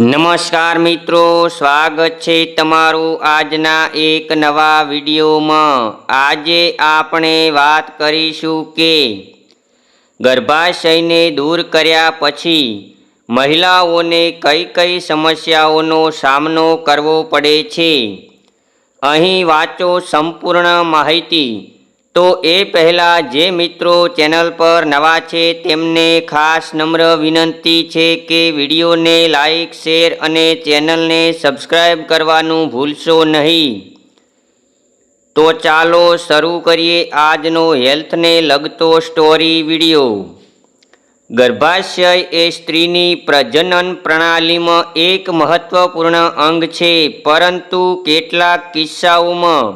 નમસ્કાર મિત્રો, સ્વાગત છે તમારું આજના એક નવા વિડીયોમાં. આજે આપણે વાત કરીશું કે ગર્ભાશયને દૂર કર્યા પછી મહિલાઓને કઈ કઈ સમસ્યાઓનો સામનો કરવો પડે છે. અહીં વાંચો સંપૂર્ણ માહિતી. તો એ પહેલાં જે મિત્રો ચેનલ પર નવા છે તેમને ખાસ નમ્ર વિનંતી છે કે વિડીયોને લાઇક શેર અને ચેનલને સબસ્ક્રાઈબ કરવાનું ભૂલશો નહીં. તો ચાલો શરૂ કરીએ આજનો હેલ્થને લગતો સ્ટોરી વીડિયો. ગર્ભાશય એ સ્ત્રીની પ્રજનન પ્રણાલીમાં એક મહત્વપૂર્ણ અંગ છે, પરંતુ કેટલાક કિસ્સાઓમાં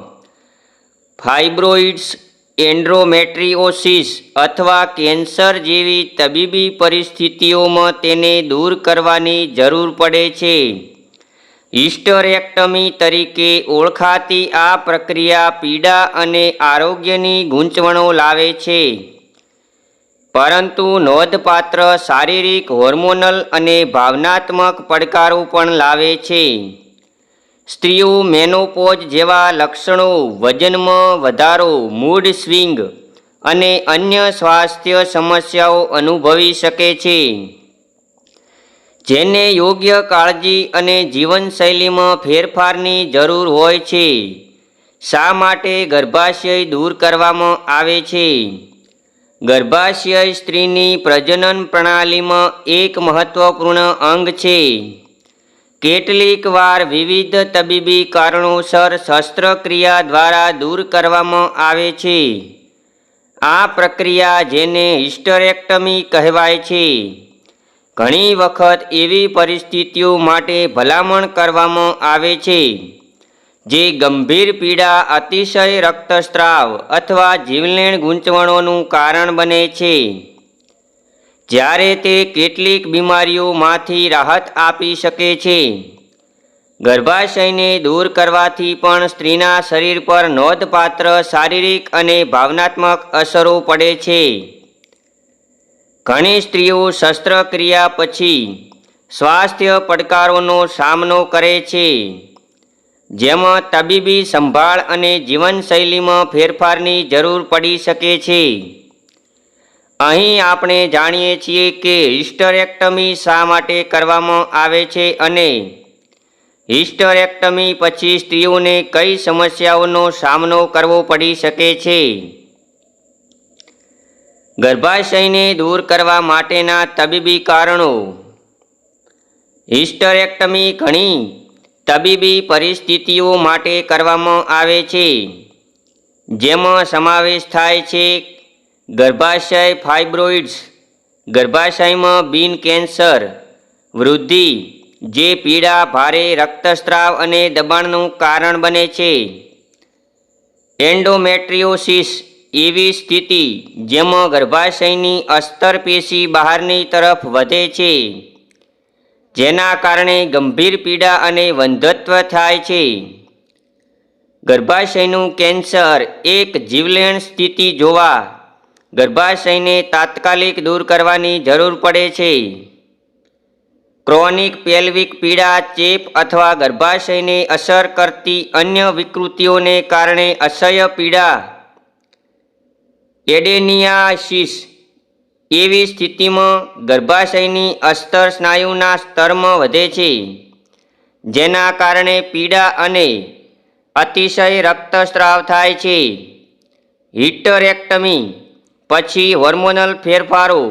ફાઇબ્રોઇડ્સ, એન્ડ્રોમેટ્રિઓસિસ અથવા કેન્સર જેવી તબીબી પરિસ્થિતિઓમાં તેને દૂર કરવાની જરૂર પડે છે. હિસ્ટરેક્ટમી તરીકે ઓળખાતી આ પ્રક્રિયા પીડા અને આરોગ્યની ગૂંચવણો લાવે છે. પરંતુ નોંધપાત્ર શારીરિક, હોર્મોનલ અને ભાવનાત્મક પડકારો પણ લાવે છે. સ્ત્રીઓ મેનોપોઝ જેવા લક્ષણો વજનમાં વધારો, મૂડ સ્વિંગ અને અન્ય સ્વાસ્થ્ય સમસ્યાઓ અનુભવી શકે છે. જેને યોગ્ય કાળજી અને જીવનશૈલીમાં ફેરફારની જરૂર હોય છે. શા માટે ગર્ભાશય દૂર કરવામાં આવે છે? ગર્ભાશય સ્ત્રીની પ્રજનન પ્રણાલીમાં એક મહત્વપૂર્ણ અંગ છે. કેટલીક વાર વિવિધ તબીબી કારણોસર શસ્ત્રક્રિયા દ્વારા દૂર કરવામાં આવે છે. આ પ્રક્રિયા જેને હિસ્ટરેક્ટમી કહેવાય છે. ઘણી વખત એવી પરિસ્થિતિઓ માટે ભલામણ કરવામાં આવે છે, જે ગંભીર પીડા, અતિશય રક્તસ્રાવ અથવા જીવલેણ ગૂંચવણોનું કારણ બને છે. જ્યારે તે કેટલીક બીમારીઓમાંથી રાહત આપી શકે છે. ગર્ભાશયને દૂર કરવાથી પણ સ્ત્રીના શરીર પર નોંધપાત્ર શારીરિક અને ભાવનાત્મક અસરો પડે છે. ઘણી સ્ત્રીઓ શસ્ત્રક્રિયા પછી સ્વાસ્થ્ય પડકારોનો સામનો કરે છે. જેમાં તબીબી સંભાળ અને જીવનશૈલીમાં ફેરફારની જરૂર પડી શકે છે. અહીં આપણે જાણીએ છીએ કે હિસ્ટરેક્ટમી શા માટે કરવામાં આવે છે અને હિસ્ટરેક્ટમી પછી સ્ત્રીઓને કઈ સમસ્યાઓનો સામનો કરવો પડી શકે છે? ગર્ભાશયને દૂર કરવા માટેના તબીબી કારણો. હિસ્ટરેક્ટમી ઘણી તબીબી પરિસ્થિતિઓ માટે કરવામાં આવે છે, જેમાં સમાવેશ થાય છે ગર્ભાશય ફાઇબ્રોઇડ્સ. ગર્ભાશયમાં બિન કેન્સર વૃદ્ધિ, જે પીડા, ભારે રક્તસ્રાવ અને દબાણનું કારણ બને છે. એન્ડોમેટ્રિયોસિસ એવી સ્થિતિ જેમાં ગર્ભાશયની અસ્તર પેશી બહારની તરફ વધે છે, જેના કારણે ગંભીર પીડા અને વંધત્વ થાય છે. ગર્ભાશયનું કેન્સર એક જીવલેણ સ્થિતિ જોવા ગર્ભાશયને તાત્કાલિક દૂર કરવાની જરૂર પડે છે. ક્રોનિક પેલ્વિક પીડા, ચેપ અથવા ગર્ભાશયને અસર કરતી અન્ય વિકૃતિઓને કારણે અસહ્ય પીડા. એડેનિયાસિસ એવી સ્થિતિમાં ગર્ભાશયની અસ્તર સ્નાયુના સ્તરમાં વધે છે, જેના કારણે પીડા અને અતિશય રક્તસ્રાવ થાય છે. હિસ્ટરેક્ટમી પછી હોર્મોનલ ફેરફારો.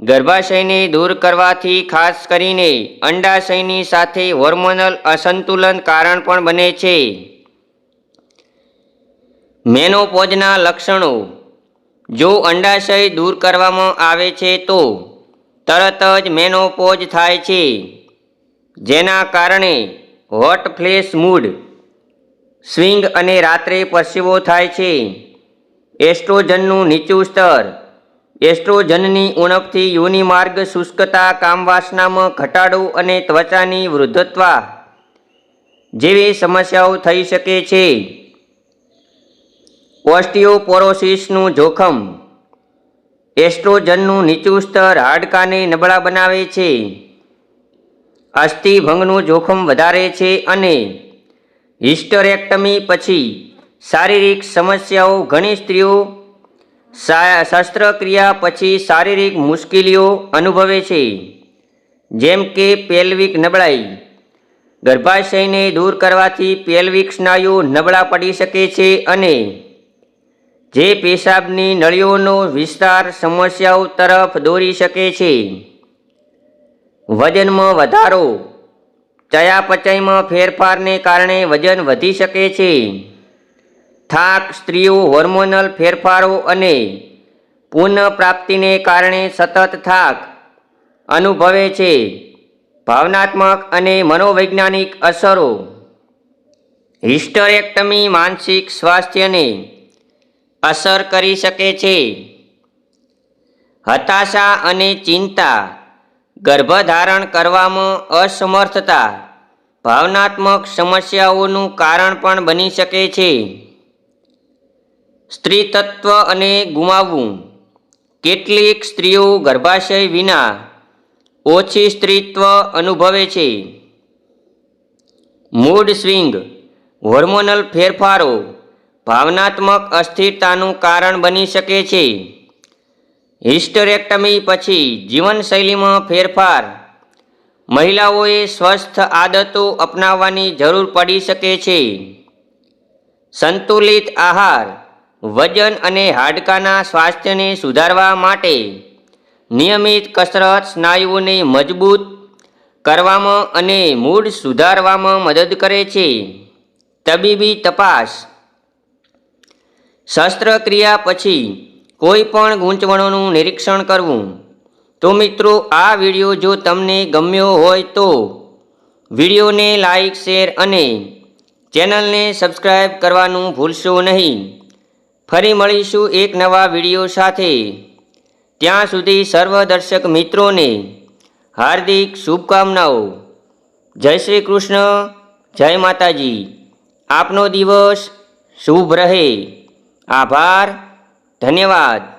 ગર્ભાશયને દૂર કરવાથી ખાસ કરીને અંડાશયની સાથે હોર્મોનલ અસંતુલન કારણ પણ બને છે. મેનોપોઝના લક્ષણો. જો અંડાશય દૂર કરવામાં આવે છે તો તરત જ મેનોપોઝ થાય છે. જેના કારણે હોટ ફ્લેશ મૂડ, સ્વિંગ અને રાત્રે પરસેવો થાય છે. એસ્ટ્રોજનનું નીચું સ્તર. એસ્ટ્રોજનની ઉણપથી યોનિમાર્ગ શુષ્કતા, કામવાસનામાં ઘટાડો અને ત્વચાની વૃદ્ધત્વા જેવી સમસ્યાઓ થઈ શકે છે. ઓસ્ટિયોપોરોસિસનું જોખમ. એસ્ટ્રોજનનું નીચું સ્તર હાડકાને નબળા બનાવે છે. અસ્થિભંગનું જોખમ વધારે છે અને હિસ્ટરેક્ટમી પછી શારીરિક સમસ્યાઓ ઘણી સ્ત્રીઓ શસ્ત્રક્રિયા પછી શારીરિક મુશ્કેલીઓ અનુભવે છે. જેમ કે પેલ્વિક નબળાઈ. ગર્ભાશયને દૂર કરવાથી પેલ્વિક સ્નાયુ નબળા પડી શકે છે અને જે પેશાબની નળીઓનો વિસ્તાર સમસ્યાઓ તરફ દોરી શકે છે. વજનમાં વધારો. ચયાપચયમાં ફેરફારને કારણે વજન વધી શકે છે. થાક, સ્ત્રીઓ હોર્મોનલ ફેરફારો અને પુનઃપ્રાપ્તિને કારણે સતત થાક અનુભવે છે. ભાવનાત્મક અને મનોવૈજ્ઞાનિક અસરો. હિસ્ટરેક્ટમી માનસિક સ્વાસ્થ્યને અસર કરી શકે છે. હતાશા અને ચિંતા ગર્ભધારણ કરવામાં અસમર્થતા ભાવનાત્મક સમસ્યાઓનું કારણ પણ બની શકે છે. સ્ત્રીતત્વ અને ગુમાવવું. કેટલીક સ્ત્રીઓ ગર્ભાશય વિના ઓછી સ્ત્રીત્વ અનુભવે છે. મૂડ સ્વિંગ, હોર્મોનલ ફેરફારો, ભાવનાત્મક અસ્થિરતાનું કારણ બની શકે છે. હિસ્ટરેક્ટમી પછી જીવનશૈલીમાં ફેરફાર, મહિલાઓએ સ્વસ્થ આદતો અપનાવવાની જરૂર પડી શકે છે. સંતુલિત આહાર વજન અને હાડકાના સ્વાસ્થ્યને સુધારવા માટે નિયમિત કસરત, સ્નાયુઓને મજબૂત કરવામાં અને મૂડ સુધારવામાં મદદ કરે છે. તબીબી તપાસ. શસ્ત્રક્રિયા પછી કોઈ પણ ગૂંચવણોનું નિરીક્ષણ કરવું. તો મિત્રો, આ વીડિયો જો તમને ગમ્યો હોય તો વિડીયોને લાઈક, શેર અને ચેનલને સબસ્ક્રાઈબ કરવાનું ભૂલશો નહીં. ફરી મળીશું એક નવા વીડિયો સાથે. ત્યાં સુધી સર્વ દર્શક મિત્રોને હાર્દિક શુભકામનાઓ. જય શ્રી કૃષ્ણ, જય માતાજી. આપનો દિવસ શુભ રહે. આભાર, ધન્યવાદ.